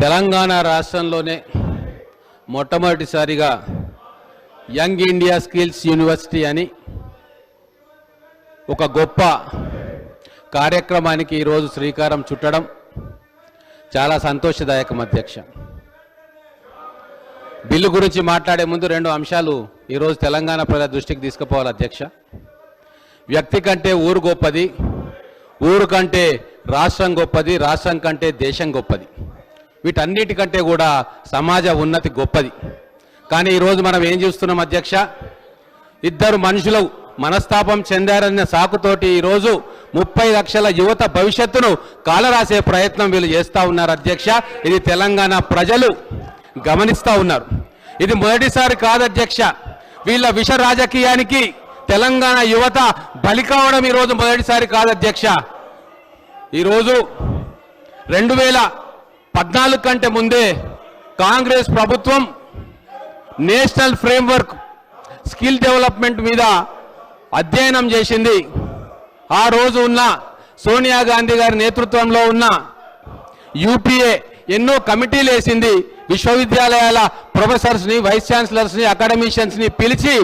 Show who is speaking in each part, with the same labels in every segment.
Speaker 1: తెలంగాణ రాష్ట్రంలోనే మొట్టమొదటిసారిగా young India skills university అని ఒక గొప్ప కార్యక్రమానికి ఈరోజు శ్రీకారం చుట్టడం చాలా సంతోషదాయకం అధ్యక్ష. బిల్లు గురించి మాట్లాడే ముందు రెండు అంశాలు ఈరోజు తెలంగాణ ప్రజల దృష్టికి తీసుకుపోవాలి అధ్యక్ష. వ్యక్తి కంటే ఊరు గొప్పది ఊరు కంటే రాష్ట్రం గొప్పది రాష్ట్రం కంటే దేశం గొప్పది. వీటన్నిటికంటే కూడా సమాజ ఉన్నతి గొప్పది. కానీ ఈరోజు మనం ఏం చూస్తున్నాం అధ్యక్ష? ఇద్దరు మనుషులు మనస్తాపం చెందారన్న సాకుతోటి ఈరోజు ముప్పై లక్షల యువత భవిష్యత్తును కాలరాసే ప్రయత్నం వీళ్ళు చేస్తూ ఉన్నారు అధ్యక్ష. ఇది తెలంగాణ ప్రజలు గమనిస్తూ ఉన్నారు. ఇది మొదటిసారి కాదు అధ్యక్ష. వీళ్ళ విష రాజకీయానికి తెలంగాణ యువత బలి కావడం ఈరోజు మొదటిసారి కాదు అధ్యక్ష. ఈరోజు రెండు వేల పద్నాలుగు కంటే ముందే కాంగ్రెస్ ప్రభుత్వం నేషనల్ ఫ్రేమ్వర్క్ స్కిల్ డెవలప్మెంట్ మీద అధ్యయనం చేసింది. ఆ రోజు ఉన్న సోనియా గాంధీ గారి నేతృత్వంలో ఉన్న యూపీఏ ఎన్నో కమిటీలు వేసింది. విశ్వవిద్యాలయాల ప్రొఫెసర్స్ని వైస్ ఛాన్సలర్స్ని అకాడమిషియన్స్ని పిలిచి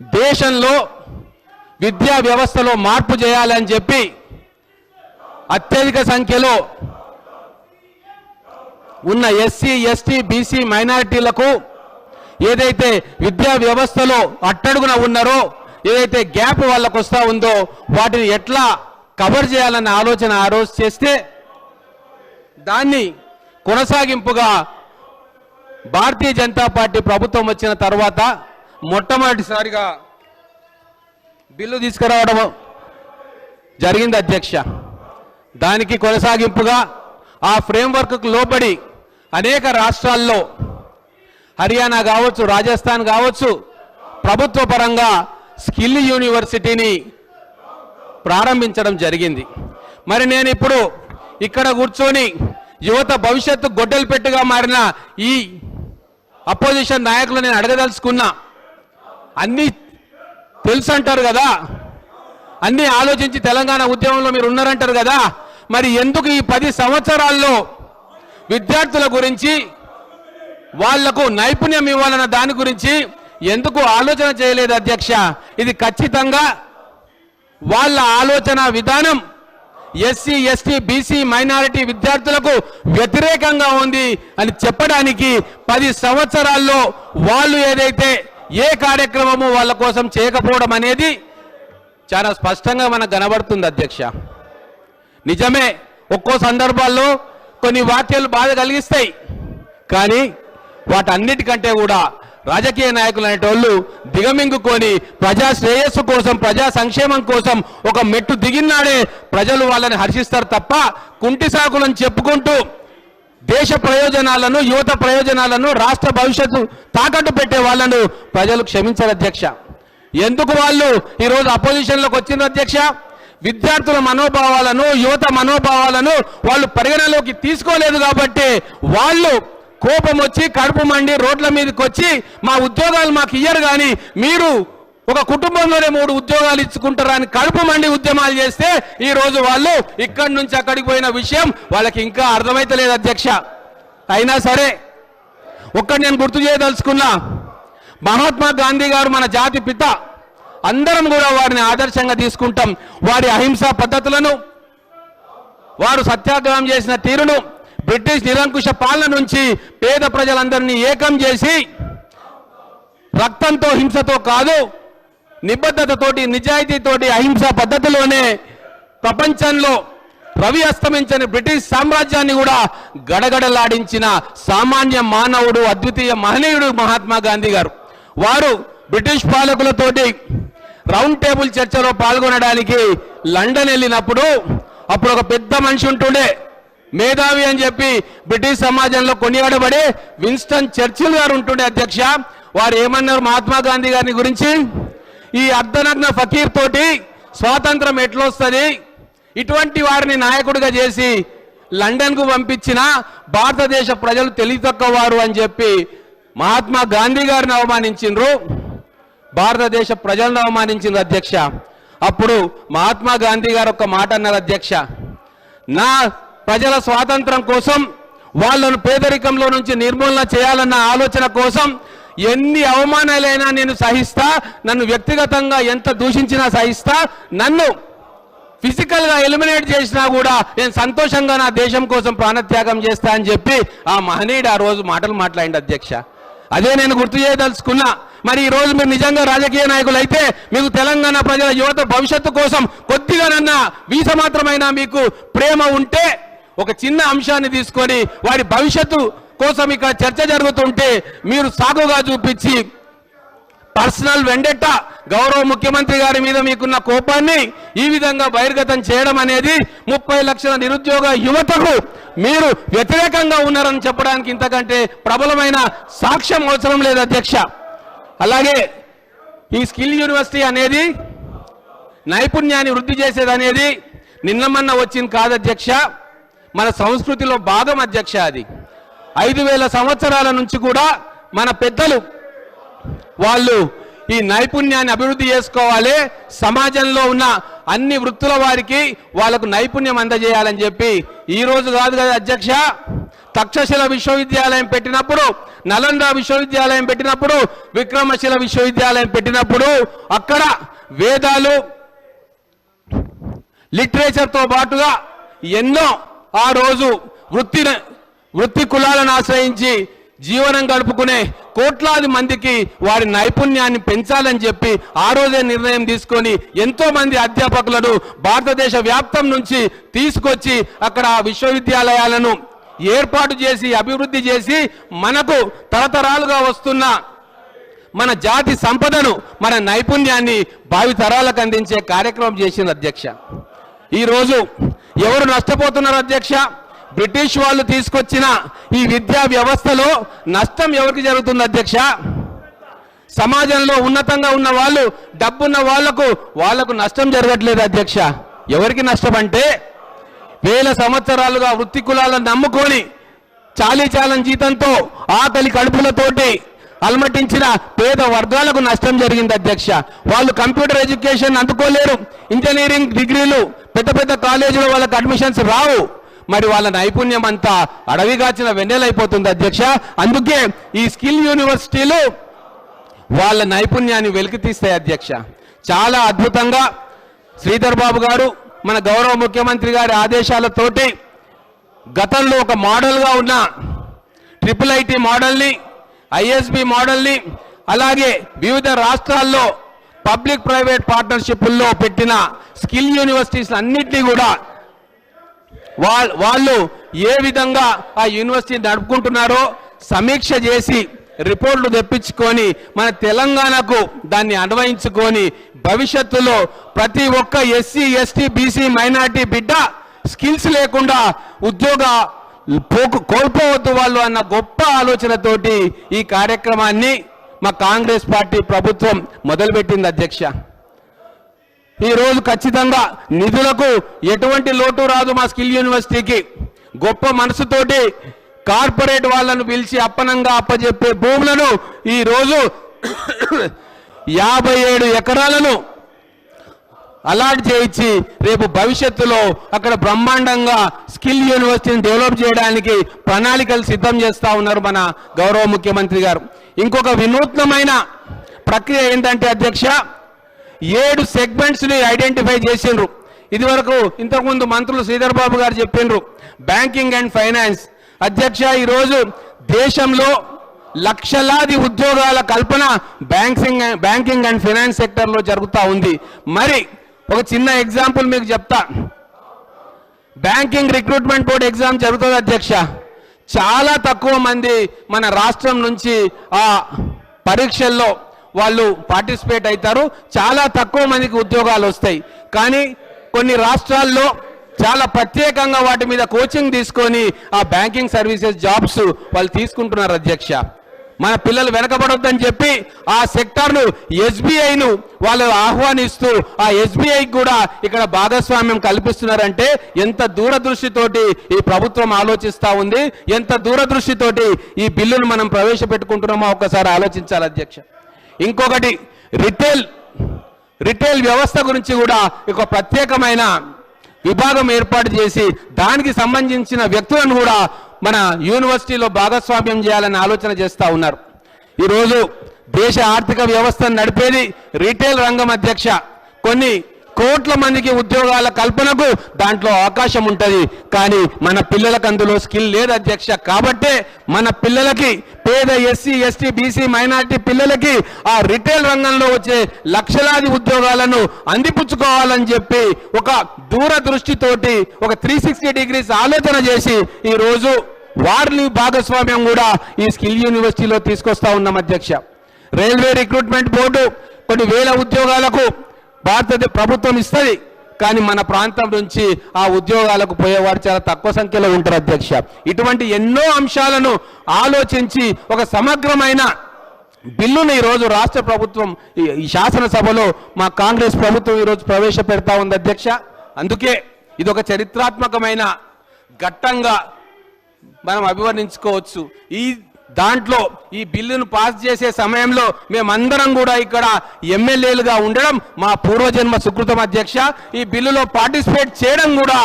Speaker 1: దేశంలో విద్యా వ్యవస్థలో మార్పు చేయాలని చెప్పి అత్యధిక సంఖ్యలో ఉన్న ఎస్సీ ఎస్టీ బీసీ మైనారిటీలకు ఏదైతే విద్యా వ్యవస్థలో అట్టడుగున ఉన్నారో ఏదైతే గ్యాప్ వాళ్ళకు వస్తూ ఉందో వాటిని ఎట్లా కవర్ చేయాలన్న ఆలోచన ఆ రోజు చేస్తే దాన్ని కొనసాగింపుగా భారతీయ జనతా పార్టీ ప్రభుత్వం వచ్చిన తర్వాత మొట్టమొదటిసారిగా బిల్లు తీసుకురావడం జరిగింది అధ్యక్ష. దానికి కొనసాగింపుగా ఆ ఫ్రేమ్వర్క్కు లోబడి అనేక రాష్ట్రాల్లో హర్యానా కావచ్చు రాజస్థాన్ కావచ్చు ప్రభుత్వ పరంగా స్కిల్ యూనివర్సిటీని ప్రారంభించడం జరిగింది. మరి నేను ఇప్పుడు ఇక్కడ కూర్చొని యువత భవిష్యత్తు గొడ్డలు పెట్టుగా మారిన ఈ అపోజిషన్ నాయకులు నేను అడగదలుచుకున్నా. అన్నీ తెలుసు అంటారు కదా? అన్నీ ఆలోచించి తెలంగాణ ఉద్యమంలో మీరు ఉన్నారంటారు కదా? మరి ఎందుకు ఈ పది సంవత్సరాల్లో విద్యార్థుల గురించి వాళ్ళకు నైపుణ్యం ఇవ్వాలన్న దాని గురించి ఎందుకు ఆలోచన చేయలేదు అధ్యక్ష? ఇది ఖచ్చితంగా వాళ్ళ ఆలోచన విధానం. ఎస్సీ ఎస్టీ బీసీ మైనారిటీ విద్యార్థులకు వ్యతిరేకంగా ఉంది అని చెప్పడానికి పది సంవత్సరాల్లో వాళ్ళు ఏదైతే ఏ కార్యక్రమము వాళ్ళ కోసం చేయకపోవడం అనేది చాలా స్పష్టంగా మనకు కనబడుతుంది అధ్యక్ష. నిజమే ఒక్కో సందర్భాల్లో కొన్ని వాక్యాలు బాధ కలిగిస్తాయి. కానీ వాటన్నిటికంటే కూడా రాజకీయ నాయకులు అనేటోళ్ళు దిగమింగుకొని ప్రజా శ్రేయస్సు కోసం ప్రజా సంక్షేమం కోసం ఒక మెట్టు దిగినాడే ప్రజలు వాళ్ళని హర్షిస్తారు తప్ప కుంటి సాకులను చెప్పుకుంటూ దేశ ప్రయోజనాలను యువత ప్రయోజనాలను రాష్ట్ర భవిష్యత్తు తాకట్టు పెట్టే వాళ్ళను ప్రజలు క్షమించారు అధ్యక్ష. ఎందుకు వాళ్ళు ఈరోజు అపోజిషన్లోకి వచ్చిన అధ్యక్ష? విద్యార్థుల మనోభావాలను యువత మనోభావాలను వాళ్ళు పరిగణలోకి తీసుకోలేదు కాబట్టి వాళ్ళు కోపం వచ్చి కడుపు మండి రోడ్ల మీదకి వచ్చి మా ఉద్యోగాలు మాకు ఇయ్యరు కానీ మీరు ఒక కుటుంబంలోనే మూడు ఉద్యోగాలు ఇచ్చుకుంటారా అని కడుపు మండి ఉద్యమాలు చేస్తే ఈ రోజు వాళ్ళు ఇక్కడి నుంచి అక్కడికి పోయిన విషయం వాళ్ళకి ఇంకా అర్థమైతలేదు అధ్యక్ష. అయినా సరే ఒక్కటి నేను గుర్తు చేయదలుచుకున్నా మహాత్మా గాంధీ గారు మన జాతి పిత అందరం కూడా వారిని ఆదర్శంగా తీసుకుంటాం. వారి అహింసా పద్ధతులను వారు సత్యాగ్రహం చేసిన తీరును బ్రిటిష్ నిరంకుశ పాలన నుంచి పేద ప్రజలందరినీ ఏకం చేసి రక్తంతో హింసతో కాదు నిబద్ధతతోటి నిజాయితీతోటి అహింసా పద్ధతిలోనే ప్రపంచంలో రవి అస్తమించని బ్రిటిష్ సామ్రాజ్యాన్ని కూడా గడగడలాడించిన సామాన్య మానవుడు అద్వితీయ మహనీయుడు మహాత్మా గాంధీ గారు. వారు బ్రిటిష్ పాలకులతోటి రౌండ్ టేబుల్ చర్చలో పాల్గొనడానికి లండన్ వెళ్ళినప్పుడు అప్పుడు ఒక పెద్ద మనిషి ఉంటుండే. మేధావి అని చెప్పి బ్రిటిష్ సమాజంలో కొనియాడబడి విన్స్టన్ చర్చిల్ గారు ఉంటుండే అధ్యక్ష. వారు ఏమన్నారు మహాత్మా గాంధీ గారిని గురించి? ఈ అర్ధనగ్న ఫకీర్ తోటి స్వాతంత్రం ఎట్లొస్తుంది? ఇటువంటి వారిని నాయకుడిగా చేసి లండన్కు పంపించిన భారతదేశ ప్రజలు తెలివి తక్కువ వారు అని చెప్పి మహాత్మా గాంధీ గారిని అవమానించిండ్రు. భారతదేశ ప్రజలను అవమానించింది అధ్యక్ష. అప్పుడు మహాత్మా గాంధీ గారు ఒక మాట అన్నారు అధ్యక్ష. నా ప్రజల స్వాతంత్రం కోసం వాళ్ళను పేదరికంలో నుంచి నిర్మూలన చేయాలన్న ఆలోచన కోసం ఎన్ని అవమానాలైనా నేను సహిస్తా నన్ను వ్యక్తిగతంగా ఎంత దూషించినా సహిస్తా నన్ను ఫిజికల్గా ఎలిమినేట్ చేసినా కూడా నేను సంతోషంగా నా దేశం కోసం ప్రాణత్యాగం చేస్తా అని చెప్పి ఆ మహనీయుడు ఆ రోజు మాటలు మాట్లాడింది అధ్యక్ష. అదే నేను గుర్తు చేయదలుచుకున్నా. మరి ఈ రోజు మీరు నిజంగా రాజకీయ నాయకులు అయితే మీకు తెలంగాణ ప్రజల యువత భవిష్యత్తు కోసం కొద్దిగానన్నా వీస మాత్రమైనా మీకు ప్రేమ ఉంటే ఒక చిన్న అంశాన్ని తీసుకొని వారి భవిష్యత్తు కోసం ఇక్కడ చర్చ జరుగుతుంటే మీరు సాగుగా చూపించి పర్సనల్ వెండెట్టా గౌరవ ముఖ్యమంత్రి గారి మీద మీకున్న కోపాన్ని ఈ విధంగా బహిర్గతం చేయడం అనేది ముప్పై లక్షల నిరుద్యోగ యువతకు మీరు వ్యతిరేకంగా ఉన్నారని చెప్పడానికి ఇంతకంటే ప్రబలమైన సాక్ష్యం అవసరం లేదు అధ్యక్ష. అలాగే ఈ స్కిల్ యూనివర్సిటీ అనేది నైపుణ్యాన్ని వృద్ధి చేసేది అనేది నిన్నమన్న వచ్చింది కాదు అధ్యక్ష. మన సంస్కృతిలో భాగం అధ్యక్ష అది. ఐదు వేల సంవత్సరాల నుంచి కూడా మన పెద్దలు వాళ్ళు ఈ నైపుణ్యాన్ని అభివృద్ధి చేసుకోవాలి. సమాజంలో ఉన్న అన్ని వృత్తుల వారికి వాళ్ళకు నైపుణ్యం అందజేయాలని చెప్పి ఈ రోజు కాదు కదా అధ్యక్ష. తక్షశిల విశ్వవిద్యాలయం పెట్టినప్పుడు నలంద విశ్వవిద్యాలయం పెట్టినప్పుడు విక్రమశిల విశ్వవిద్యాలయం పెట్టినప్పుడు అక్కడ వేదాలు లిటరేచర్తో పాటుగా ఎన్నో ఆ రోజు వృత్తి వృత్తి కులాలను ఆశ్రయించి జీవనం గడుపుకునే కోట్లాది మందికి వారి నైపుణ్యాన్ని పెంచాలని చెప్పి ఆ రోజే నిర్ణయం తీసుకొని ఎంతో మంది అధ్యాపకులను భారతదేశ వ్యాప్తం నుంచి తీసుకొచ్చి అక్కడ విశ్వవిద్యాలయాలను ఏర్పాటు చేసి అభివృద్ధి చేసి మనకు తరతరాలుగా వస్తున్న మన జాతి సంపదను మన నైపుణ్యాన్ని భావి తరాలకు అందించే కార్యక్రమం చేసింది అధ్యక్ష. ఈరోజు ఎవరు నష్టపోతున్నారు అధ్యక్ష? బ్రిటిష్ వాళ్ళు తీసుకొచ్చిన ఈ విద్యా వ్యవస్థలో నష్టం ఎవరికి జరుగుతుంది అధ్యక్ష? సమాజంలో ఉన్నతంగా ఉన్న వాళ్ళు డబ్బున్న వాళ్ళకు వాళ్ళకు నష్టం జరగట్లేదు అధ్యక్ష. ఎవరికి నష్టం అంటే వేల సంవత్సరాలుగా వృత్తి కులాలను నమ్ముకొని చాలీ చాలని జీతంతో ఆకలి కడుపులతోటి అలమటించిన పేద వర్గాలకు నష్టం జరిగింది అధ్యక్ష. వాళ్ళు కంప్యూటర్ ఎడ్యుకేషన్ అందుకోలేరు ఇంజనీరింగ్ డిగ్రీలు పెద్ద పెద్ద కాలేజీలో వాళ్ళకి అడ్మిషన్స్ రావు. మరి వాళ్ళ నైపుణ్యం అంతా అడవిగాచిన వెన్నెలైపోతుంది అధ్యక్ష. అందుకే ఈ స్కిల్ యూనివర్సిటీలు వాళ్ళ నైపుణ్యాన్ని వెలికి తీస్తాయి అధ్యక్ష. చాలా అద్భుతంగా శ్రీధర్ బాబు గారు మన గౌరవ ముఖ్యమంత్రి గారి ఆదేశాలతోటి గతంలో ఒక మోడల్గా ఉన్న ట్రిపుల్ ఐటీ మోడల్ని ఐఎస్బి మోడల్ని అలాగే వివిధ రాష్ట్రాల్లో పబ్లిక్ ప్రైవేట్ పార్ట్నర్షిప్ల్లో పెట్టిన స్కిల్ యూనివర్సిటీస్ అన్నింటినీ కూడా వాళ్ళు ఏ విధంగా ఆ యూనివర్సిటీ నడుపుకుంటున్నారో సమీక్ష చేసి రిపోర్ట్లు తెప్పించుకొని మన తెలంగాణకు దాన్ని అన్వయించుకొని భవిష్యత్తులో ప్రతి ఒక్క ఎస్సీ ఎస్టీ బీసీ మైనార్టీ బిడ్డ స్కిల్స్ లేకుండా ఉద్యోగ కోల్పోవద్దు వాళ్ళు అన్న గొప్ప ఆలోచనతోటి ఈ కార్యక్రమాన్ని మా కాంగ్రెస్ పార్టీ ప్రభుత్వం మొదలుపెట్టింది అధ్యక్ష. ఈ రోజు ఖచ్చితంగా నిధులకు ఎటువంటి లోటు రాదు మా స్కిల్ యూనివర్సిటీకి. గొప్ప మనసుతోటి కార్పొరేట్ వాళ్ళను పిలిచి అప్పనంగా అప్పజెప్పే భూములను ఈ రోజు యాభై ఏడు ఎకరాలను అలాట్ చేయించి రేపు భవిష్యత్తులో అక్కడ బ్రహ్మాండంగా స్కిల్ యూనివర్సిటీని డెవలప్ చేయడానికి ప్రణాళికలు సిద్ధం చేస్తూ ఉన్నారు మన గౌరవ ముఖ్యమంత్రి గారు. ఇంకొక వినూత్నమైన ప్రక్రియ ఏంటంటే అధ్యక్ష ఏడు సెగ్మెంట్స్ని ఐడెంటిఫై చేసిండ్రు. ఇది వరకు ఇంతకుముందు మంత్రులు శ్రీధర్ బాబు గారు చెప్పిండ్రు బ్యాంకింగ్ అండ్ ఫైనాన్స్ అధ్యక్ష ఈరోజు దేశంలో లక్షలాది ఉద్యోగాల కల్పన బ్యాంకింగ్ బ్యాంకింగ్ అండ్ ఫైనాన్స్ సెక్టర్లో జరుగుతూ ఉంది. మరి ఒక చిన్న ఎగ్జాంపుల్ మీకు చెప్తా. బ్యాంకింగ్ రిక్రూట్మెంట్ బోర్డ్ ఎగ్జామ్ జరుగుతుంది అధ్యక్ష. చాలా తక్కువ మంది మన రాష్ట్రం నుంచి ఆ పరీక్షల్లో వాళ్ళు పార్టిసిపేట్ అవుతారు. చాలా తక్కువ మందికి ఉద్యోగాలు వస్తాయి. కానీ కొన్ని రాష్ట్రాల్లో చాలా ప్రత్యేకంగా వాటి మీద కోచింగ్ తీసుకొని ఆ బ్యాంకింగ్ సర్వీసెస్ జాబ్స్ వాళ్ళు తీసుకుంటున్నారు అధ్యక్ష. మన పిల్లలు వెనకబడొద్దని చెప్పి ఆ సెక్టార్ను ఎస్బీఐను వాళ్ళు ఆహ్వానిస్తూ ఆ ఎస్బీఐకి కూడా ఇక్కడ భాగస్వామ్యం కల్పిస్తున్నారంటే ఎంత దూరదృష్టితోటి ఈ ప్రభుత్వం ఆలోచిస్తూ ఉంది ఎంత దూరదృష్టితోటి ఈ బిల్లును మనం ప్రవేశపెట్టుకుంటున్నామో ఒకసారి ఆలోచించాలి అధ్యక్ష. ఇంకొకటి రిటైల్ రిటైల్ వ్యవస్థ గురించి కూడా ఒక ప్రత్యేకమైన విభాగం ఏర్పాటు చేసి దానికి సంబంధించిన వ్యక్తులను కూడా మన యూనివర్సిటీలో భాగస్వామ్యం చేయాలని ఆలోచన చేస్తూ ఉన్నారు. ఈరోజు దేశ ఆర్థిక వ్యవస్థను నడిపేది రీటైల్ రంగం అధ్యక్ష కొన్ని కోట్ల మందికి ఉద్యోగాల కల్పనకు దాంట్లో అవకాశం ఉంటుంది. కానీ మన పిల్లలకు అందులో స్కిల్ లేదు అధ్యక్ష. కాబట్టే మన పిల్లలకి పేద ఎస్సీ ఎస్టీ బీసీ మైనార్టీ పిల్లలకి ఆ రిటైల్ రంగంలో వచ్చే లక్షలాది ఉద్యోగాలను అందిపుచ్చుకోవాలని చెప్పి ఒక దూరదృష్టితోటి ఒక త్రీ సిక్స్టీ డిగ్రీస్ ఆలోచన చేసి ఈ రోజు వారిని భాగస్వామ్యం కూడా ఈ స్కిల్ యూనివర్సిటీలో తీసుకొస్తా ఉన్నాం అధ్యక్ష. రైల్వే రిక్రూట్మెంట్ బోర్డు కొన్ని వేల ఉద్యోగాలకు భారత ప్రభుత్వం ఇస్తుంది. కానీ మన ప్రాంతం నుంచి ఆ ఉద్యోగాలకు పోయేవారు చాలా తక్కువ సంఖ్యలో ఉంటారు అధ్యక్ష. ఇటువంటి ఎన్నో అంశాలను ఆలోచించి ఒక సమగ్రమైన బిల్లును ఈరోజు రాష్ట్ర ప్రభుత్వం ఈ- ఈ శాసనసభలో మా కాంగ్రెస్ ప్రభుత్వం ఈరోజు ప్రవేశపెడతా ఉంది అధ్యక్ష. అందుకే ఇది ఒక చరిత్రాత్మకమైన ఘట్టంగా మనం అభివర్ణించుకోవచ్చు. ఈ దాంట్లో ఈ బిల్లును పాస్ చేసే సమయంలో మేమందరం కూడా ఇక్కడ ఎమ్మెల్యేలుగా ఉండడం మా పూర్వజన్మ సుకృతం అధ్యక్ష. ఈ బిల్లులో పార్టిసిపేట్ చేయడం కూడా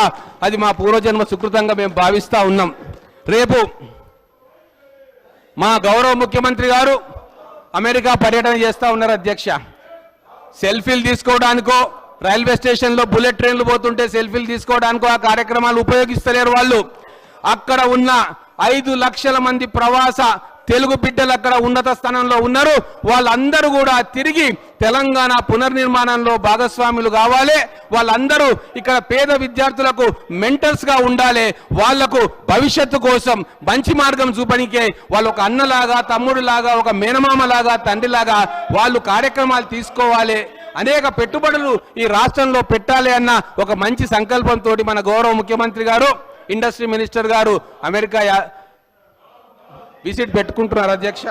Speaker 1: అది మా పూర్వజన్మ సుకృతంగా మేము భావిస్తూ ఉన్నాం. రేపు మా గౌరవ ముఖ్యమంత్రి గారు అమెరికా పర్యటన చేస్తా ఉన్నారు అధ్యక్ష. సెల్ఫీలు తీసుకోవడానికో రైల్వే స్టేషన్లో బుల్లెట్ ట్రైన్లు పోతుంటే సెల్ఫీలు తీసుకోవడానికో ఆ కార్యక్రమాలు ఉపయోగిస్తలేరు వాళ్ళు. అక్కడ ఉన్న ఐదు లక్షల మంది ప్రవాస తెలుగు బిడ్డలు అక్కడ ఉన్నత స్థానంలో ఉన్నారు. వాళ్ళందరూ కూడా తిరిగి తెలంగాణ పునర్నిర్మాణంలో భాగస్వాములు కావాలి. వాళ్ళందరూ ఇక్కడ పేద విద్యార్థులకు మెంటర్స్గా ఉండాలి. వాళ్ళకు భవిష్యత్తు కోసం మంచి మార్గం చూపనికే వాళ్ళు ఒక అన్నలాగా తమ్ముడిలాగా ఒక మేనమామలాగా తండ్రిలాగా వాళ్ళు కార్యక్రమాలు తీసుకోవాలి. అనేక పెట్టుబడులు ఈ రాష్ట్రంలో పెట్టాలి అన్న ఒక మంచి సంకల్పంతో మన గౌరవ ముఖ్యమంత్రి గారు ఇండస్ట్రీ మినిస్టర్ గారు అమెరికా విజిట్ పెట్టుకుంటున్నారు అధ్యక్ష.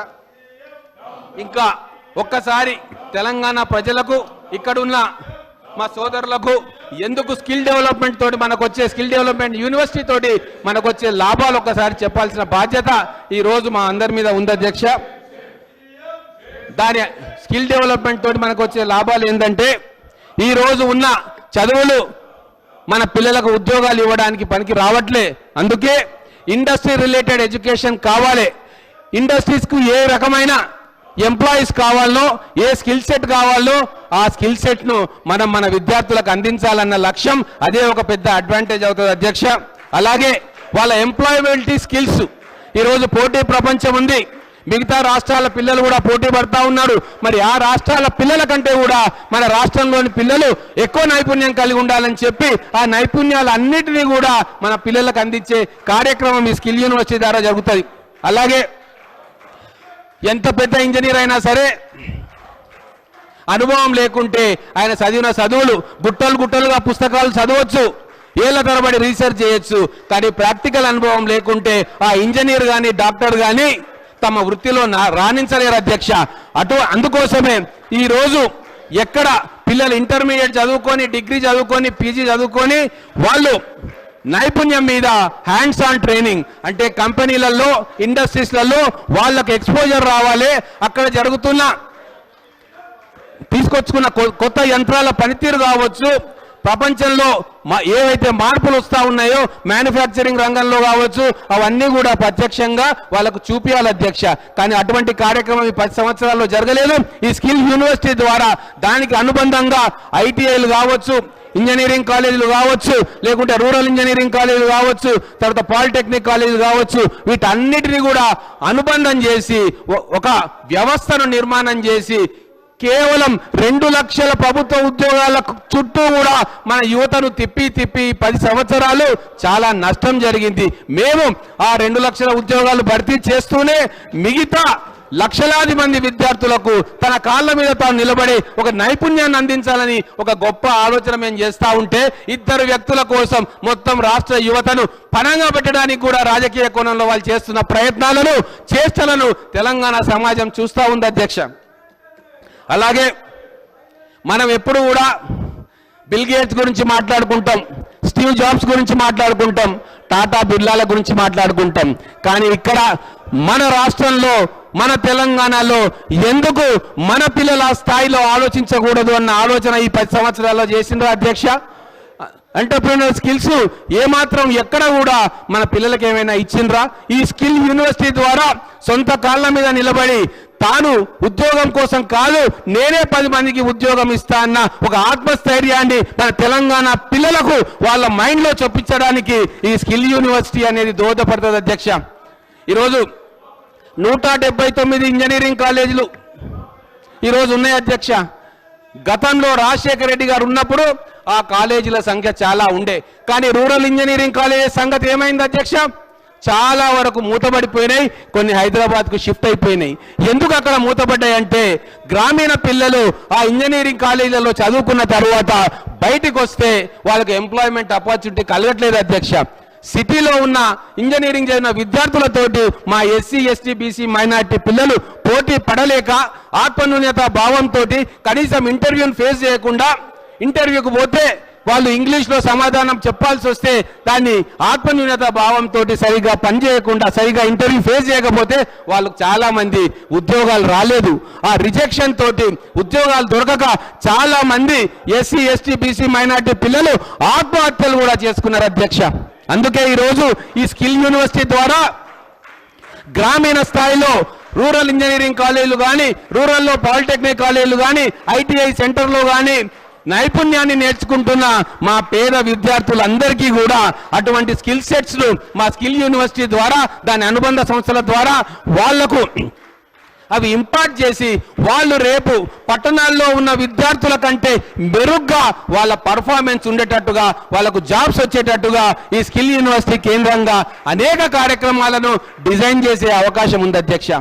Speaker 1: ఇంకా ఒక్కసారి తెలంగాణ ప్రజలకు ఇక్కడున్న మా సోదరులకు ఎందుకు స్కిల్ డెవలప్మెంట్ తోటి మనకు వచ్చే స్కిల్ డెవలప్మెంట్ యూనివర్సిటీ తోటి మనకు వచ్చే లాభాలు ఒక్కసారి చెప్పాల్సిన బాధ్యత ఈ రోజు మా అందరి మీద ఉంది అధ్యక్ష. దాని స్కిల్ డెవలప్మెంట్ తోటి మనకు వచ్చే లాభాలు ఏంటంటే ఈ రోజు ఉన్న చదువులు మన పిల్లలకు ఉద్యోగాలు ఇవ్వడానికి పనికి రావట్లే. అందుకే ఇండస్ట్రీ రిలేటెడ్ ఎడ్యుకేషన్ కావాలి. ఇండస్ట్రీస్కు ఏ రకమైన ఎంప్లాయీస్ కావాలో ఏ స్కిల్ సెట్ కావాలో ఆ స్కిల్ సెట్ను మనం మన విద్యార్థులకు అందించాలన్న లక్ష్యం అదే ఒక పెద్ద అడ్వాంటేజ్ అవుతుంది అధ్యక్ష. అలాగే వాళ్ళ ఎంప్లాయబిలిటీ స్కిల్స్. ఈరోజు పోటీ ప్రపంచం ఉంది. మిగతా రాష్ట్రాల పిల్లలు కూడా పోటీ పడతా ఉన్నారు మరి ఆ రాష్ట్రాల పిల్లల కంటే కూడా మన రాష్ట్రంలోని పిల్లలు ఎక్కువ నైపుణ్యం కలిగి ఉండాలని చెప్పి ఆ నైపుణ్యాలన్నిటినీ కూడా మన పిల్లలకు అందించే కార్యక్రమం ఈ స్కిల్ యూనివర్సిటీ ద్వారా జరుగుతుంది. అలాగే ఎంత పెద్ద ఇంజనీర్ అయినా సరే అనుభవం లేకుంటే ఆయన చదివిన చదువులు గుట్టలు గుట్టలుగా పుస్తకాలు చదవచ్చు ఏళ్ళ తరబడి రీసెర్చ్ చేయొచ్చు. కానీ ప్రాక్టికల్ అనుభవం లేకుంటే ఆ ఇంజనీర్ కానీ డాక్టర్ కానీ తమ వృత్తిలో రాణించలేరు అధ్యక్ష. అటు అందుకోసమే ఈరోజు ఎక్కడ పిల్లలు ఇంటర్మీడియట్ చదువుకొని డిగ్రీ చదువుకొని పీజీ చదువుకొని వాళ్ళు నైపుణ్యం మీద హ్యాండ్స్ ఆన్ ట్రైనింగ్ అంటే కంపెనీలలో ఇండస్ట్రీస్లలో వాళ్ళకు ఎక్స్పోజర్ రావాలి. అక్కడ జరుగుతున్న తీసుకొచ్చుకున్న కొత్త యంత్రాల పనితీరు కావచ్చు. ప్రపంచంలో మా- ఏవైతే మార్పులు వస్తూ ఉన్నాయో మ్యానుఫ్యాక్చరింగ్ రంగంలో కావచ్చు అవన్నీ కూడా ప్రత్యక్షంగా వాళ్ళకు చూపించాలి అధ్యక్ష. కానీ అటువంటి కార్యక్రమం ఈ పది సంవత్సరాల్లో జరగలేదు. ఈ స్కిల్ యూనివర్సిటీ ద్వారా దానికి అనుబంధంగా ఐటీఐలు కావచ్చు ఇంజనీరింగ్ కాలేజీలు కావచ్చు లేకుంటే రూరల్ ఇంజనీరింగ్ కాలేజీలు కావచ్చు తర్వాత పాలిటెక్నిక్ కాలేజీలు కావచ్చు వీటన్నిటిని కూడా అనుబంధం చేసి ఒక వ్యవస్థను నిర్మాణం చేసి కేవలం రెండు లక్షల ప్రభుత్వ ఉద్యోగాల చుట్టూ కూడా మన యువతను తిప్పి తిప్పి పది సంవత్సరాలు చాలా నష్టం జరిగింది. మేము ఆ రెండు లక్షల ఉద్యోగాలు భర్తీ చేస్తూనే మిగతా లక్షలాది మంది విద్యార్థులకు తన కాళ్ళ మీద తాను నిలబడి ఒక నైపుణ్యాన్ని అందించాలని ఒక గొప్ప ఆలోచన మేము చేస్తూ ఉంటే ఇద్దరు వ్యక్తుల కోసం మొత్తం రాష్ట్ర యువతను పనంగా పెట్టడానికి కూడా రాజకీయ కోణంలో వాళ్ళు చేస్తున్న ప్రయత్నాలను చేష్టలను తెలంగాణ సమాజం చూస్తూ ఉంది అధ్యక్ష. అలాగే మనం ఎప్పుడు కూడా బిల్ గేట్స్ గురించి మాట్లాడుకుంటాం స్టీవ్ జాబ్స్ గురించి మాట్లాడుకుంటాం టాటా బిర్లాల గురించి మాట్లాడుకుంటాం. కానీ ఇక్కడ మన రాష్ట్రంలో మన తెలంగాణలో ఎందుకు మన పిల్లల స్థాయిలో ఆలోచించకూడదు అన్న ఆలోచన ఈ పది సంవత్సరాల్లో చేసిండ్రు అధ్యక్ష? ఎంటర్ప్రీనర్ స్కిల్స్ ఏమాత్రం ఎక్కడ కూడా మన పిల్లలకి ఏమైనా ఇచ్చిండ్రా? ఈ స్కిల్ యూనివర్సిటీ ద్వారా సొంత కాళ్ళ మీద నిలబడి తాను ఉద్యోగం కోసం కాదు నేనే పది మందికి ఉద్యోగం ఇస్తా అన్న ఒక ఆత్మస్థైర్యాన్ని మన తెలంగాణ పిల్లలకు వాళ్ళ మైండ్లో చొప్పించడానికి ఈ స్కిల్ యూనివర్సిటీ అనేది దోహదపడుతుంది అధ్యక్ష. ఈరోజు నూట డెబ్బై తొమ్మిది ఇంజనీరింగ్ కాలేజీలు ఈరోజు ఉన్నాయి అధ్యక్ష. గతంలో రాజశేఖర రెడ్డి గారు ఉన్నప్పుడు ఆ కాలేజీల సంఖ్య చాలా ఉండే. కానీ రూరల్ ఇంజనీరింగ్ కాలేజీ సంగతి ఏమైంది అధ్యక్ష? చాలా వరకు మూతబడిపోయినాయి కొన్ని హైదరాబాద్కు షిఫ్ట్ అయిపోయినాయి. ఎందుకు అక్కడ మూతపడ్డాయి అంటే గ్రామీణ పిల్లలు ఆ ఇంజనీరింగ్ కాలేజీలలో చదువుకున్న తర్వాత బయటికి వస్తే వాళ్ళకి ఎంప్లాయ్మెంట్ ఆపర్చునిటీ కలగట్లేదు అధ్యక్ష. సిటీలో ఉన్న ఇంజనీరింగ్ చదివిన విద్యార్థులతోటి మా ఎస్సీ ఎస్టీ బీసీ మైనార్టీ పిల్లలు పోటీ పడలేక ఆత్మన్యూన్యత భావంతో కనీసం ఇంటర్వ్యూను ఫేస్ చేయకుండా ఇంటర్వ్యూకి పోతే వాళ్ళు ఇంగ్లీష్లో సమాధానం చెప్పాల్సి వస్తే దాన్ని ఆత్మన్యూనత భావంతో సరిగా పనిచేయకుండా సరిగా ఇంటర్వ్యూ ఫేస్ చేయకపోతే వాళ్ళకు చాలామంది ఉద్యోగాలు రాలేదు. ఆ రిజెక్షన్ తోటి ఉద్యోగాలు దొరకక చాలామంది ఎస్సీ ఎస్టీ బీసీ మైనార్టీ పిల్లలు ఆత్మహత్యలు కూడా చేసుకున్నారు అధ్యక్ష. అందుకే ఈరోజు ఈ స్కిల్ యూనివర్సిటీ ద్వారా గ్రామీణ స్థాయిలో రూరల్ ఇంజనీరింగ్ కాలేజీలు కానీ రూరల్లో పాలిటెక్నిక్ కాలేజీలు కానీ ఐటీఐ సెంటర్లో కానీ నైపుణ్యాన్ని నేర్చుకుంటున్న మా పేద విద్యార్థులందరికీ కూడా అటువంటి స్కిల్ సెట్స్లు మా స్కిల్ యూనివర్సిటీ ద్వారా దాని అనుబంధ సంస్థల ద్వారా వాళ్ళకు అవి ఇంపార్ట్ చేసి వాళ్ళు రేపు పట్టణాల్లో ఉన్న విద్యార్థుల కంటే మెరుగ్గా వాళ్ళ పర్ఫార్మెన్స్ ఉండేటట్టుగా వాళ్ళకు జాబ్స్ వచ్చేటట్టుగా ఈ స్కిల్ యూనివర్సిటీ కేంద్రంగా అనేక కార్యక్రమాలను డిజైన్ చేసే అవకాశం ఉంది అధ్యక్ష.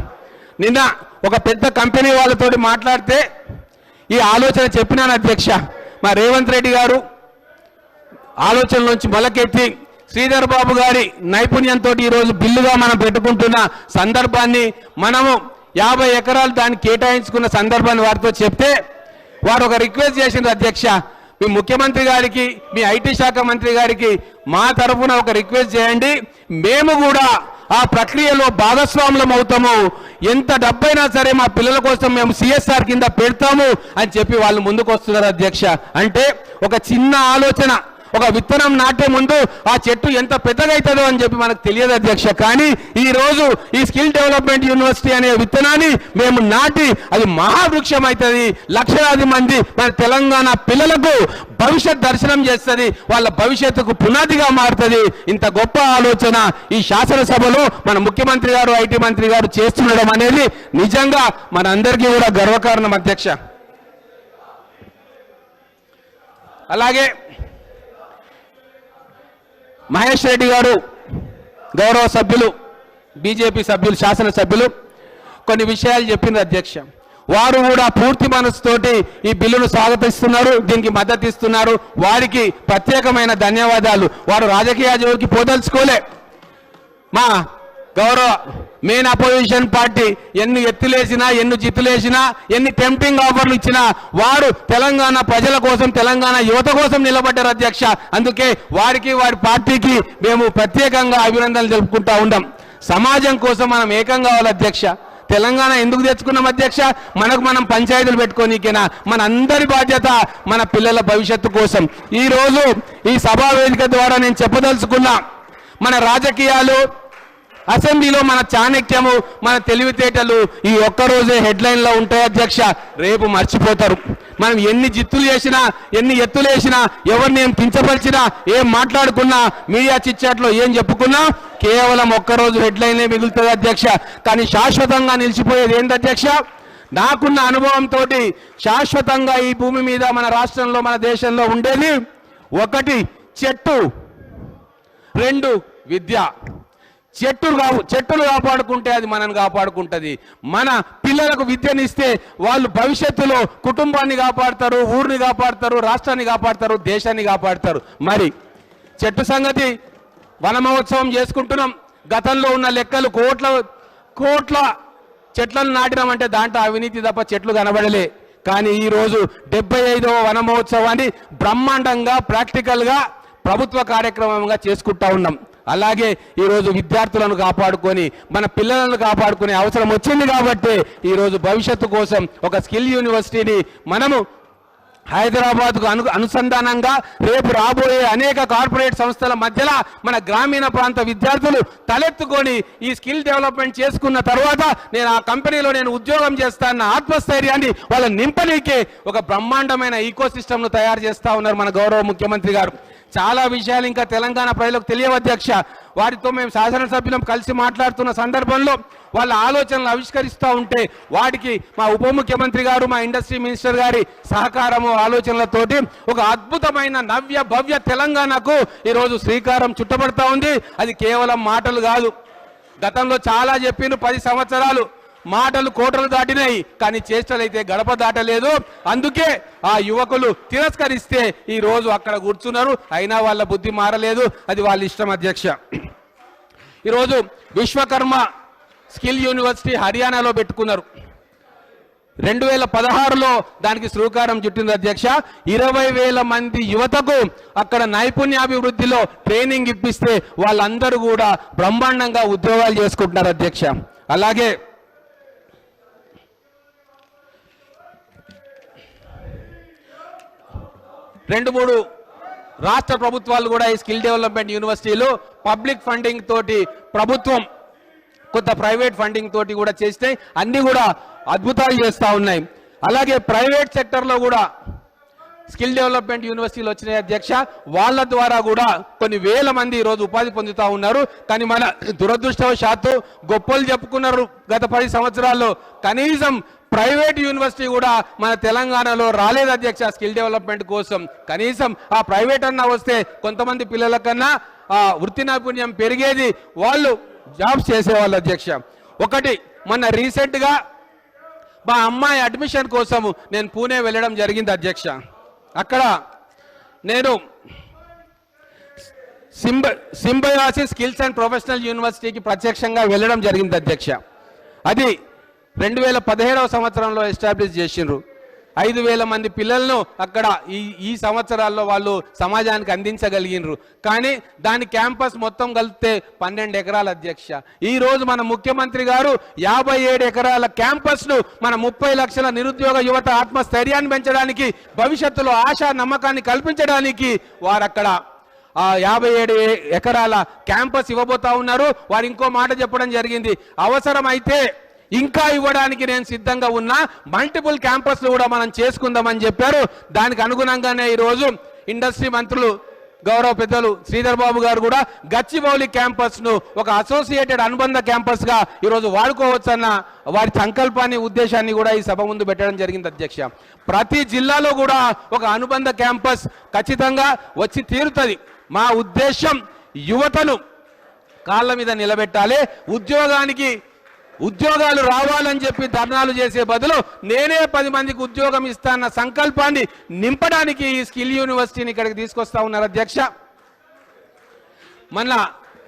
Speaker 1: నిన్న ఒక పెద్ద కంపెనీ వాళ్ళతోటి మాట్లాడితే ఈ ఆలోచన చెప్పినాను అధ్యక్ష. మా రేవంత్ రెడ్డి గారు ఆలోచనలోంచి మొలకెత్తి శ్రీధర్ బాబు గారి నైపుణ్యంతో ఈరోజు బిల్లుగా మనం పెట్టుకుంటున్న సందర్భాన్ని మనము యాభై ఎకరాలు దాన్ని కేటాయించుకున్న సందర్భాన్ని వారితో చెప్తే వారు ఒక రిక్వెస్ట్ చేసిండ్రు అధ్యక్ష. మీ ముఖ్యమంత్రి గారికి మీ ఐటీ శాఖ మంత్రి గారికి మా తరఫున ఒక రిక్వెస్ట్ చేయండి. మేము కూడా ఆ ప్రక్రియలో భాగస్వాములం అవుతాము. ఎంత డబ్బైనా సరే మా పిల్లల కోసం మేము సిఎస్ఆర్ కింద పెడతాము అని చెప్పి వాళ్ళు ముందుకు వస్తున్నారు అధ్యక్ష. అంటే ఒక చిన్న ఆలోచన. ఒక విత్తనం నాటే ముందు ఆ చెట్టు ఎంత పెద్దదవుతుందో అని చెప్పి మనకు తెలియదు అధ్యక్ష. కానీ ఈ రోజు ఈ స్కిల్ డెవలప్మెంట్ యూనివర్సిటీ అనే విత్తనాన్ని మేము నాటి అది మహావృక్షం అవుతుంది లక్షలాది మంది మన తెలంగాణ పిల్లలకు భవిష్యత్ దర్శనం చేస్తుంది. వాళ్ళ భవిష్యత్తుకు పునాదిగా మారుతుంది. ఇంత గొప్ప ఆలోచన ఈ శాసనసభలో మన ముఖ్యమంత్రి గారు ఐటీ మంత్రి గారు చేస్తుండడం అనేది నిజంగా మనందరికీ కూడా గర్వకారణం అధ్యక్ష. అలాగే మహేష్ రెడ్డి గారు గౌరవ సభ్యులు బీజేపీ సభ్యులు శాసనసభ్యులు కొన్ని విషయాలు చెప్పిన అధ్యక్ష. వారు కూడా పూర్తి మనసుతోటి ఈ బిల్లును స్వాగతిస్తున్నారు దీనికి మద్దతు ఇస్తున్నారు. వారికి ప్రత్యేకమైన ధన్యవాదాలు. వారు రాజకీయ జోలికి పోదలుచుకోలే. మా గౌరవ మెయిన్ అపోజిషన్ పార్టీ ఎన్ని ఎత్తులేసినా ఎన్ని చిత్తులేసినా ఎన్ని టెంప్టింగ్ ఆఫర్లు ఇచ్చినా వారు తెలంగాణ ప్రజల కోసం తెలంగాణ యువత కోసం నిలబడ్డారు అధ్యక్ష. అందుకే వారికి వారి పార్టీకి మేము ప్రత్యేకంగా అభినందనలు తెలుపుకుంటా ఉండం. సమాజం కోసం మనం ఏకం కావాలి అధ్యక్ష. తెలంగాణ ఎందుకు తెచ్చుకున్నాం అధ్యక్ష? మనకు మనం పంచాయతీలు పెట్టుకోనికేనా? మన అందరి బాధ్యత మన పిల్లల భవిష్యత్తు కోసం. ఈ రోజు ఈ సభా వేదిక ద్వారా నేను చెప్పదలుచుకున్నా మన రాజకీయాలు అసెంబ్లీలో మన చాణక్యము మన తెలివితేటలు ఈ ఒక్క రోజే ఉంటాయి అధ్యక్ష. రేపు మర్చిపోతారు. మనం ఎన్ని జిత్తులు చేసినా ఎన్ని ఎత్తులు వేసినా ఎవరిని ఏం కించపరిచినా ఏం మాట్లాడుకున్నా మీడియా చిచ్చాట్లో ఏం చెప్పుకున్నా కేవలం ఒక్కరోజు హెడ్లైనే మిగులుతుంది అధ్యక్ష. కానీ శాశ్వతంగా నిలిచిపోయేది ఏంటి అధ్యక్ష? నాకున్న అనుభవంతో శాశ్వతంగా ఈ భూమి మీద మన రాష్ట్రంలో మన దేశంలో ఉండేది ఒకటి చెట్టు. రెండు విద్య. చెట్టులు కావు చెట్టులు కాపాడుకుంటే అది మనల్ని కాపాడుకుంటుంది. మన పిల్లలకు విద్యనిస్తే వాళ్ళు భవిష్యత్తులో కుటుంబాన్ని కాపాడతారు ఊరిని కాపాడతారు రాష్ట్రాన్ని కాపాడతారు దేశాన్ని కాపాడతారు. మరి చెట్టు సంగతి వన మహోత్సవం చేసుకుంటున్నాం. గతంలో ఉన్న లెక్కలు కోట్ల కోట్ల చెట్లను నాటినామంటే దాంట్లో అవినీతి తప్ప చెట్లు కనబడలే. కానీ ఈరోజు డెబ్బై ఐదవ వన మహోత్సవాన్ని బ్రహ్మాండంగా ప్రాక్టికల్గా ప్రభుత్వ కార్యక్రమంగా చేసుకుంటా ఉన్నాం. అలాగే ఈరోజు విద్యార్థులను కాపాడుకొని మన పిల్లలను కాపాడుకునే అవసరం వచ్చింది కాబట్టి ఈరోజు భవిష్యత్తు కోసం ఒక స్కిల్ యూనివర్సిటీని మనము హైదరాబాద్కు అను అనుసంధానంగా రేపు రాబోయే అనేక కార్పొరేట్ సంస్థల మధ్యలో మన గ్రామీణ ప్రాంత విద్యార్థులు తలెత్తుకొని ఈ స్కిల్ డెవలప్మెంట్ చేసుకున్న తర్వాత నేను ఆ కంపెనీలో నేను ఉద్యోగం చేస్తానన్న ఆత్మస్థైర్యాన్ని వాళ్ళ నింపనీకే ఒక బ్రహ్మాండమైన ఈకో తయారు చేస్తా ఉన్నారు మన గౌరవ ముఖ్యమంత్రి గారు. చాలా విషయాలు ఇంకా తెలంగాణ ప్రజలకు తెలియవు అధ్యక్ష. వారితో మేము శాసనసభ్యులం కలిసి మాట్లాడుతున్న సందర్భంలో వాళ్ళ ఆలోచనలు ఆవిష్కరిస్తూ ఉంటే వాటికి మా ఉప ముఖ్యమంత్రి గారు మా ఇండస్ట్రీ మినిస్టర్ గారి సహకారము ఆలోచనలతోటి ఒక అద్భుతమైన నవ్య భవ్య తెలంగాణకు ఈరోజు శ్రీకారం చుట్టబడతా ఉంది. అది కేవలం మాటలు కాదు. గతంలో చాలా చెప్పిన పది సంవత్సరాలు మాటలు కోటలు దాటినాయి కానీ చేష్టలు అయితే గడప దాటలేదు. అందుకే ఆ యువకులు తిరస్కరిస్తే ఈ రోజు అక్కడ కూర్చున్నారు. అయినా వాళ్ళ బుద్ధి మారలేదు. అది వాళ్ళ ఇష్టం అధ్యక్ష. ఈరోజు విశ్వకర్మ స్కిల్ యూనివర్సిటీ హర్యానాలో పెట్టుకున్నారు. రెండు వేల పదహారులో దానికి శ్రీకారం చుట్టింది అధ్యక్ష. ఇరవై వేల మంది యువతకు అక్కడ నైపుణ్యాభివృద్ధిలో ట్రైనింగ్ ఇప్పిస్తే వాళ్ళందరూ కూడా బ్రహ్మాండంగా ఉద్యోగాలు చేసుకుంటున్నారు అధ్యక్ష. అలాగే రెండు మూడు రాష్ట్ర ప్రభుత్వాలు కూడా ఈ స్కిల్ డెవలప్మెంట్ యూనివర్సిటీలు పబ్లిక్ ఫండింగ్ తోటి ప్రభుత్వం కొంత ప్రైవేట్ ఫండింగ్ తోటి కూడా చేస్తే అన్నీ కూడా అద్భుతాలు చేస్తూ ఉన్నాయి. అలాగే ప్రైవేట్ సెక్టర్లో కూడా స్కిల్ డెవలప్మెంట్ యూనివర్సిటీలు వచ్చినాయి అధ్యక్ష వాళ్ళ ద్వారా కూడా కొన్ని వేల మంది ఈరోజు ఉపాధి పొందుతూ ఉన్నారు. కానీ మన దురదృష్టవశాత్తు గొప్పలు చెప్పుకున్నారు గత పది సంవత్సరాల్లో. కనీసం ప్రైవేట్ యూనివర్సిటీ కూడా మన తెలంగాణలో రాలేదు అధ్యక్ష స్కిల్ డెవలప్మెంట్ కోసం. కనీసం ఆ ప్రైవేట్ అన్న వస్తే కొంతమంది పిల్లల కన్నా ఆ వృత్తి నైపుణ్యం పెరిగేది వాళ్ళు జాబ్స్ చేసేవాళ్ళు అధ్యక్ష. ఒకటి మొన్న రీసెంట్గా మా అమ్మాయి అడ్మిషన్ కోసము నేను పూణే వెళ్ళడం జరిగింది అధ్యక్ష. అక్కడ నేను సింబ సింబయాసి స్కిల్స్ అండ్ ప్రొఫెషనల్ యూనివర్సిటీకి ప్రత్యక్షంగా వెళ్ళడం జరిగింది అధ్యక్ష. అది రెండు వేల పదిహేడవ సంవత్సరంలో ఎస్టాబ్లిష్ చేసిండ్రు. ఐదు వేల మంది పిల్లలను అక్కడ ఈ ఈ సంవత్సరాల్లో వాళ్ళు సమాజానికి అందించగలిగినరు. కానీ దాని క్యాంపస్ మొత్తం కలిపితే పన్నెండు ఎకరాల అధ్యక్ష. ఈ రోజు మన ముఖ్యమంత్రి గారు యాభై ఏడు ఎకరాల క్యాంపస్ను మన ముప్పై లక్షల నిరుద్యోగ యువత ఆత్మస్థైర్యాన్ని పెంచడానికి భవిష్యత్తులో ఆశా నమ్మకాన్ని కల్పించడానికి వారు అక్కడ ఆ యాభై ఏడు ఎకరాల క్యాంపస్ ఇవ్వబోతా ఉన్నారు. వారు ఇంకో మాట చెప్పడం జరిగింది. అవసరమైతే ఇంకా ఇవ్వడానికి నేను సిద్ధంగా ఉన్నా. మల్టిపుల్ క్యాంపస్లు కూడా మనం చేసుకుందామని చెప్పారు. దానికి అనుగుణంగానే ఈరోజు ఇండస్ట్రీ మంత్రులు గౌరవ పెద్దలు శ్రీధర్ బాబు గారు కూడా గచ్చిబౌలి క్యాంపస్ను ఒక అసోసియేటెడ్ అనుబంధ క్యాంపస్గా ఈరోజు వాడుకోవచ్చన్న వారి సంకల్పాన్ని ఉద్దేశాన్ని కూడా ఈ సభ ముందు పెట్టడం జరిగింది అధ్యక్ష. ప్రతి జిల్లాలో కూడా ఒక అనుబంధ క్యాంపస్ ఖచ్చితంగా వచ్చి తీరుతుంది. మా ఉద్దేశం యువతను కాళ్ళ మీద నిలబెట్టాలి. ఉద్యోగానికి ఉద్యోగాలు రావాలని చెప్పి ధర్నాలు చేసే బదులు నేనే పది మందికి ఉద్యోగం ఇస్తాన్న సంకల్పాన్ని నింపడానికి ఈ స్కిల్ యూనివర్సిటీని ఇక్కడికి తీసుకొస్తా ఉన్నారు అధ్యక్ష. మన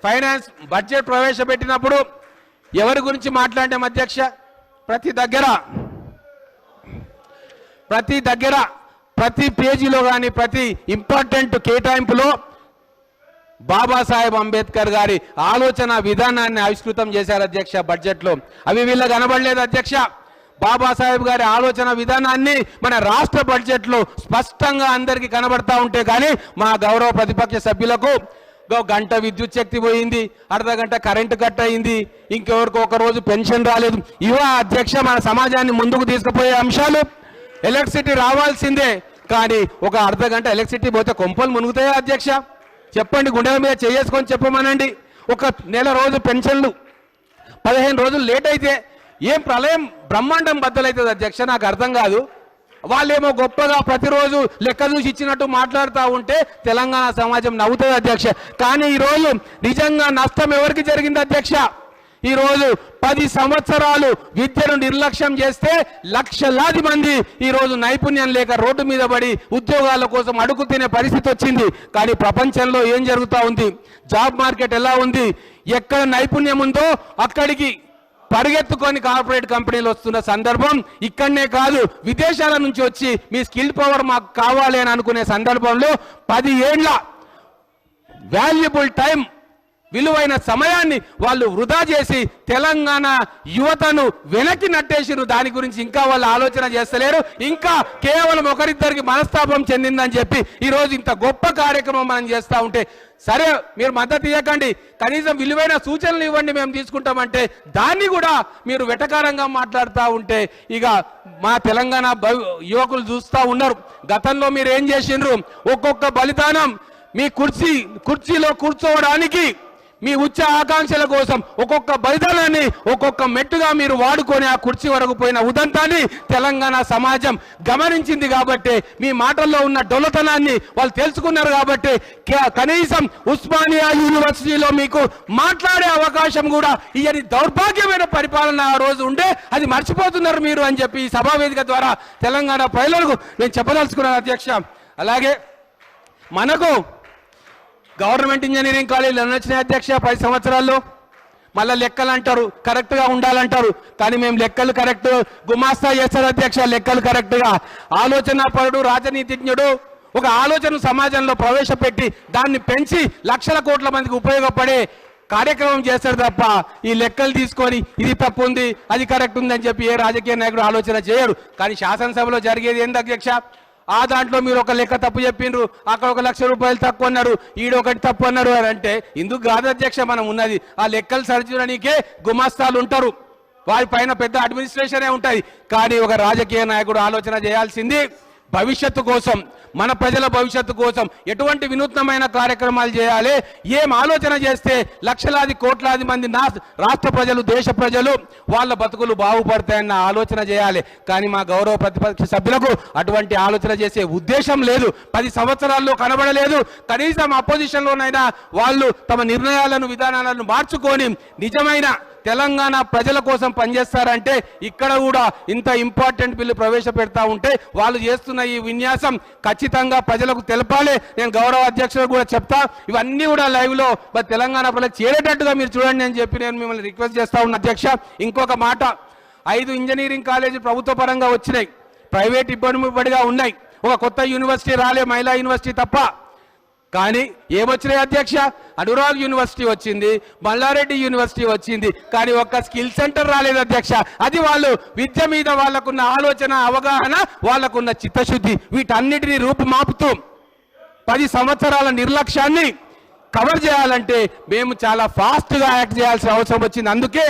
Speaker 1: ఫైనాన్స్ బడ్జెట్ ప్రవేశపెట్టినప్పుడు ఎవరి గురించి మాట్లాడాం అధ్యక్ష? ప్రతి దగ్గర ప్రతి దగ్గర ప్రతి పేజీలో కానీ ప్రతి ఇంపార్టెంట్ కేటాయింపులో బాబాసాహెబ్ అంబేద్కర్ గారి ఆలోచన విధానాన్ని ఆవిష్కృతం చేశారు అధ్యక్ష బడ్జెట్లో. అవి వీళ్ళ కనబడలేదు అధ్యక్ష. బాబాసాహెబ్ గారి ఆలోచన విధానాన్ని మన రాష్ట్ర బడ్జెట్లో స్పష్టంగా అందరికీ కనబడతా ఉంటే కానీ మా గౌరవ ప్రతిపక్ష సభ్యులకు గంట విద్యుత్ శక్తి పోయింది అర్ధ గంట కరెంటు కట్ అయింది ఇంకెవరికి ఒక రోజు పెన్షన్ రాలేదు. ఇవ అధ్యక్ష మన సమాజాన్ని ముందుకు తీసుకుపోయే అంశాలు ఎలక్ట్రిసిటీ రావాల్సిందే కానీ ఒక అర్ధ గంట ఎలక్ట్రిసిటీ పోతే కొంపలు మునుగుతాయా అధ్యక్ష? చెప్పండి గుండెల మీద చేసుకొని చెప్పమనండి. ఒక నెల రోజు పెన్షన్లు పదిహేను రోజులు లేట్ అయితే ఏం ప్రళయం బ్రహ్మాండం బద్దలవుతుంది అధ్యక్ష నాకు అర్థం కాదు. వాళ్ళేమో గొప్పగా ప్రతిరోజు లెక్క చూసి ఇచ్చినట్టు మాట్లాడుతూ ఉంటే తెలంగాణ సమాజం నవ్వుతుంది అధ్యక్ష. కానీ ఈరోజు నిజంగా నష్టం ఎవరికి జరిగింది అధ్యక్ష? ఈరోజు పది సంవత్సరాలు విద్యను నిర్లక్ష్యం చేస్తే లక్షలాది మంది ఈరోజు నైపుణ్యం లేక రోడ్డు మీద పడి ఉద్యోగాల కోసం అడుగు తినే పరిస్థితి వచ్చింది. కానీ ప్రపంచంలో ఏం జరుగుతూ ఉంది? జాబ్ మార్కెట్ ఎలా ఉంది? ఎక్కడ నైపుణ్యం ఉందో అక్కడికి పరిగెత్తుకొని కార్పొరేట్ కంపెనీలు వస్తున్న సందర్భం ఇక్కడనే కాదు విదేశాల నుంచి వచ్చి మీ స్కిల్ పవర్ మాకు కావాలి అని అనుకునే సందర్భంలో పది ఏండ్ల వాల్యుబుల్ టైం విలువైన సమయాన్ని వాళ్ళు వృధా చేసి తెలంగాణ యువతను వెనక్కి నట్టేసిరు దాని గురించి ఇంకా వాళ్ళు ఆలోచన చేస్తలేరు. ఇంకా కేవలం ఒకరిద్దరికి మనస్తాపం చెందిందని చెప్పి ఈరోజు ఇంత గొప్ప కార్యక్రమం మనం చేస్తూ ఉంటే సరే మీరు మద్దతు ఇవ్వకండి కనీసం విలువైన సూచనలు ఇవ్వండి మేము తీసుకుంటామంటే దాన్ని కూడా మీరు వెటకారంగా మాట్లాడుతూ ఉంటే ఇక మా తెలంగాణ యువకులు చూస్తూ ఉన్నారు. గతంలో మీరు ఏం చేసిండ్రు? ఒక్కొక్క బలిదానం మీ కుర్చీ కుర్చీలో కూర్చోవడానికి మీ ఉచ్చ ఆకాంక్షల కోసం ఒక్కొక్క బలిదానాన్ని ఒక్కొక్క మెట్టుగా మీరు వాడుకొని ఆ కుర్చీ వరకు పోయిన ఉదంతాన్ని తెలంగాణ సమాజం గమనించింది కాబట్టి మీ మాటల్లో ఉన్న డొల్లతనాన్ని వాళ్ళు తెలుసుకున్నారు కాబట్టి కనీసం ఉస్మానియా యూనివర్సిటీలో మీకు మాట్లాడే అవకాశం కూడా ఇయని దౌర్భాగ్యమైన పరిపాలన ఆ రోజు ఉండే అది మర్చిపోతున్నారు మీరు అని చెప్పి ఈ సభా వేదిక ద్వారా తెలంగాణ ప్రజలకు నేను చెప్పదలుచుకున్నాను అధ్యక్ష. అలాగే మనకు గవర్నమెంట్ ఇంజనీరింగ్ కాలేజీలు ఎన్ని అధ్యక్ష పది సంవత్సరాల్లో మళ్ళీ లెక్కలు అంటారు కరెక్ట్గా ఉండాలంటారు. కానీ మేము లెక్కలు కరెక్ట్ గుమాస్తా చేస్తారు అధ్యక్ష లెక్కలు కరెక్ట్గా ఆలోచన పరుడు రాజనీతిజ్ఞుడు ఒక ఆలోచన సమాజంలో ప్రవేశపెట్టి దాన్ని పెంచి లక్షల కోట్ల మందికి ఉపయోగపడే కార్యక్రమం చేస్తాడు తప్ప ఈ లెక్కలు తీసుకొని ఇది తప్పు ఉంది అది కరెక్ట్ ఉంది అని చెప్పి ఏ రాజకీయ నాయకుడు ఆలోచన చేయడు. కానీ శాసనసభలో జరిగేది ఏంది అధ్యక్ష? ఆ దాంట్లో మీరు ఒక లెక్క తప్పు చెప్పిండ్రు అక్కడ ఒక లక్ష రూపాయలు తక్కువ అన్నారు ఈడొకటి తప్పు అన్నారు అని అంటే ఇందుకు కాదు అధ్యక్ష మనం ఉన్నది ఆ లెక్కలు సరిచూడడానికే గుమాస్తాలు ఉంటారు. వారి పైన పెద్ద అడ్మినిస్ట్రేషనే ఉంటుంది కానీ ఒక రాజకీయ నాయకుడు ఆలోచన చేయాల్సింది భవిష్యత్తు కోసం మన ప్రజల భవిష్యత్తు కోసం ఎటువంటి వినూత్నమైన కార్యక్రమాలు చేయాలి? ఏం ఆలోచన చేస్తే లక్షలాది కోట్లాది మంది నా రాష్ట్ర ప్రజలు దేశ ప్రజలు వాళ్ళ బతుకులు బాగుపడతాయన్న ఆలోచన చేయాలి. కానీ మా గౌరవ ప్రతిపక్ష సభ్యులకు అటువంటి ఆలోచన చేసే ఉద్దేశం లేదు. పది సంవత్సరాల్లో కనబడలేదు. కనీసం అపోజిషన్లోనైనా వాళ్ళు తమ నిర్ణయాలను విధానాలను మార్చుకొని నిజమైన తెలంగాణ ప్రజల కోసం పనిచేస్తారంటే ఇక్కడ కూడా ఇంత ఇంపార్టెంట్ బిల్లు ప్రవేశపెడతా ఉంటే వాళ్ళు చేస్తున్న ఈ విన్యాసం ఖచ్చితంగా ప్రజలకు తెలపాలి. నేను గౌరవ అధ్యక్షుడు కూడా చెప్తా ఇవన్నీ కూడా లైవ్లో మరి తెలంగాణ ప్రజలకు చేరేటట్టుగా మీరు చూడండి అని చెప్పి నేను మిమ్మల్ని రిక్వెస్ట్ చేస్తా ఉన్న అధ్యక్ష. ఇంకొక మాట ఐదు ఇంజనీరింగ్ కాలేజీ ప్రభుత్వ పరంగా వచ్చినాయి. ప్రైవేట్ ఇబ్బంది ఇబ్బడిగా ఉన్నాయి. ఒక కొత్త యూనివర్సిటీ రాలే మహిళా యూనివర్సిటీ తప్ప. కానీ ఏమొచ్చినాయి అధ్యక్ష? అనురాగ్ యూనివర్సిటీ వచ్చింది మల్లారెడ్డి యూనివర్సిటీ వచ్చింది కానీ ఒక్క స్కిల్ సెంటర్ రాలేదు అధ్యక్ష. అది వాళ్ళు విద్య మీద వాళ్ళకున్న ఆలోచన అవగాహన వాళ్ళకున్న చిత్తశుద్ధి వీటన్నిటిని రూపుమాపుతూ పది సంవత్సరాల నిర్లక్ష్యాన్ని కవర్ చేయాలంటే మేము చాలా ఫాస్ట్గా యాక్ట్ చేయాల్సిన అవసరం వచ్చింది. అందుకే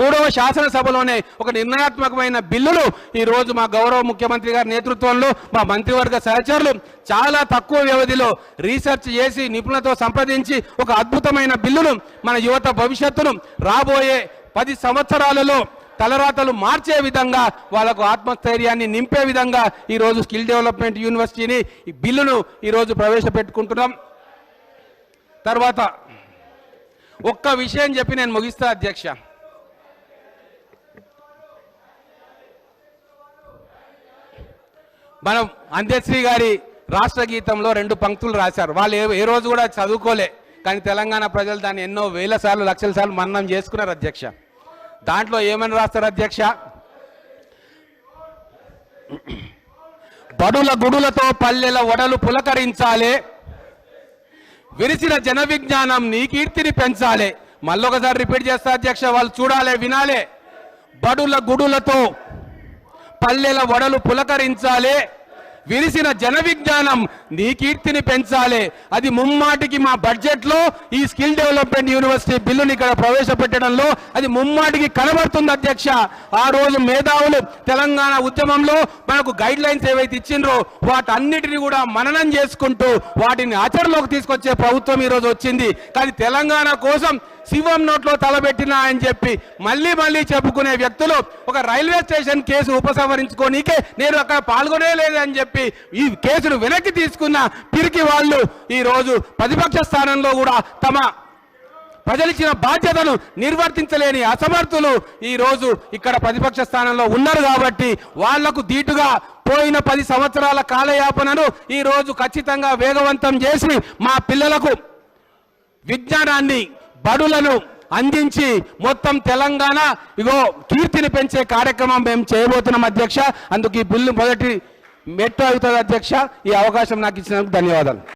Speaker 1: మూడవ శాసనసభలోనే ఒక నిర్ణయాత్మకమైన బిల్లులు ఈరోజు మా గౌరవ ముఖ్యమంత్రి గారి నేతృత్వంలో మా మంత్రివర్గ సహచరులు చాలా తక్కువ వ్యవధిలో రీసెర్చ్ చేసి నిపుణులతో సంప్రదించి ఒక అద్భుతమైన బిల్లును మన యువత భవిష్యత్తును రాబోయే పది సంవత్సరాలలో తలరాతలు మార్చే విధంగా వాళ్ళకు ఆత్మస్థైర్యాన్ని నింపే విధంగా ఈరోజు స్కిల్ డెవలప్మెంట్ యూనివర్సిటీని ఈ బిల్లును ఈరోజు ప్రవేశపెట్టుకుంటున్నాం. తర్వాత ఒక్క విషయం చెప్పి నేను ముగిస్తా అధ్యక్ష. మనం అంత్యశ్రీ గారి రాష్ట్ర గీతంలో రెండు పంక్తులు రాశారు. వాళ్ళు ఏ ఏ రోజు కూడా చదువుకోలే. కానీ తెలంగాణ ప్రజలు దాన్ని ఎన్నో వేల సార్లు లక్షల సార్లు మన్నం చేసుకున్నారు అధ్యక్ష. దాంట్లో ఏమని రాస్తారు అధ్యక్ష? బడుల గుడులతో పల్లెల ఒడలు పులకరించాలి. విరిసిన జన విజ్ఞానం నీ కీర్తిని పెంచాలి. మళ్ళొకసారి రిపీట్ చేస్తా అధ్యక్ష వాళ్ళు చూడాలి వినాలే. బడుల గుడులతో పల్లెల వడలు పులకరించాలి. విరిసిన జన విజ్ఞానం నీ కీర్తిని పెంచాలి. అది ముమ్మాటికి మా బడ్జెట్లో ఈ స్కిల్ డెవలప్మెంట్ యూనివర్సిటీ బిల్లుని ఇక్కడ ప్రవేశపెట్టడంలో అది ముమ్మాటికి కనబడుతుంది అధ్యక్ష. ఆ రోజు మేధావులు తెలంగాణ ఉద్యమంలో మనకు గైడ్ లైన్స్ ఏవైతే ఇచ్చిండ్రో వాటన్నిటిని కూడా మననం చేసుకుంటూ వాటిని ఆచరణలోకి తీసుకొచ్చే ప్రభుత్వం ఈ రోజు వచ్చింది. కానీ తెలంగాణ కోసం శివం నోట్లో తలబెట్టినా అని చెప్పి మళ్ళీ మళ్ళీ చెప్పుకునే వ్యక్తులు ఒక రైల్వే స్టేషన్ కేసు ఉపసంహరించుకోనీకే నేను అక్కడ పాల్గొనే లేదని చెప్పి ఈ కేసును వెనక్కి తీసుకున్న పిరికి వాళ్ళు ఈరోజు ప్రతిపక్ష స్థానంలో కూడా తమ ప్రజలిచ్చిన బాధ్యతను నిర్వర్తించలేని అసమర్థులు ఈరోజు ఇక్కడ ప్రతిపక్ష స్థానంలో ఉన్నారు కాబట్టి వాళ్ళకు ధీటుగా పోయిన పది సంవత్సరాల కాలయాపనను ఈరోజు ఖచ్చితంగా వేగవంతం చేసి మా పిల్లలకు విజ్ఞానాన్ని బడులను అందించి మొత్తం తెలంగాణ ఇగో కీర్తిని పెంచే కార్యక్రమం మేము చేయబోతున్నాం అధ్యక్ష. అందుకు ఈ బిల్లు మొదటి మెట్టు అవుతుంది అధ్యక్ష. ఈ అవకాశం నాకు ఇచ్చినందుకు ధన్యవాదాలు.